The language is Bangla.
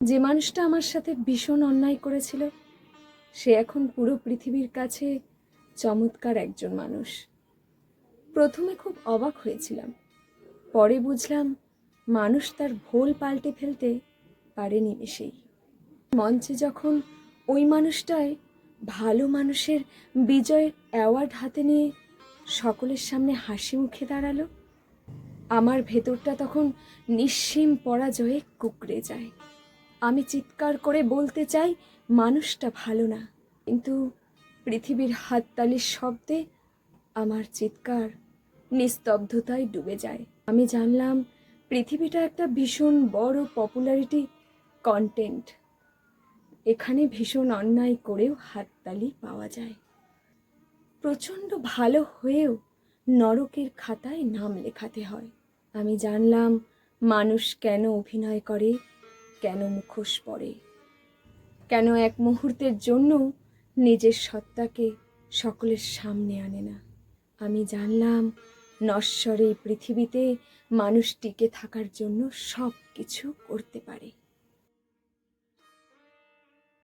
যে মানুষটা আমার সাথে ভীষণ অন্যায় করেছিল, সে এখন পুরো পৃথিবীর কাছে চমৎকার একজন মানুষ। প্রথমে খুব অবাক হয়েছিলাম, পরে বুঝলাম মানুষ তার ভোল পাল্টে ফেলতে পারে নিমেষেই মঞ্চে যখন ওই মানুষটায় ভালো মানুষের বিজয়ের অ্যাওয়ার্ড হাতে নিয়ে সকলের সামনে হাসি মুখে দাঁড়াল, আমার ভেতরটা তখন নিঃসীম পরাজয়ে কুকড়ে যায়। আমি চিৎকার করে বলতে চাই, মানুষটা ভালো না। কিন্তু পৃথিবীর হাততালির শব্দে আমার চিৎকার নিস্তব্ধতায় ডুবে যায়। আমি জানলাম, পৃথিবীটা একটা ভীষণ বড় পপুলারিটি কন্টেন্ট এখানে ভীষণ অন্যায় করেও হাততালি পাওয়া যায়। প্রচণ্ড ভালো হয়েও নরকের খাতায় নাম লেখাতে হয়। আমি জানলাম, মানুষ কেন অভিনয় করে? কেন মুখোশ পড়ে কেন এক মুহূর্তের জন্য নিজের সত্তাকে সকলের সামনে আনে না? আমি জানলাম, নশ্বর এই পৃথিবীতে মানুষ টিকে থাকার জন্য সব কিছু করতে পারে।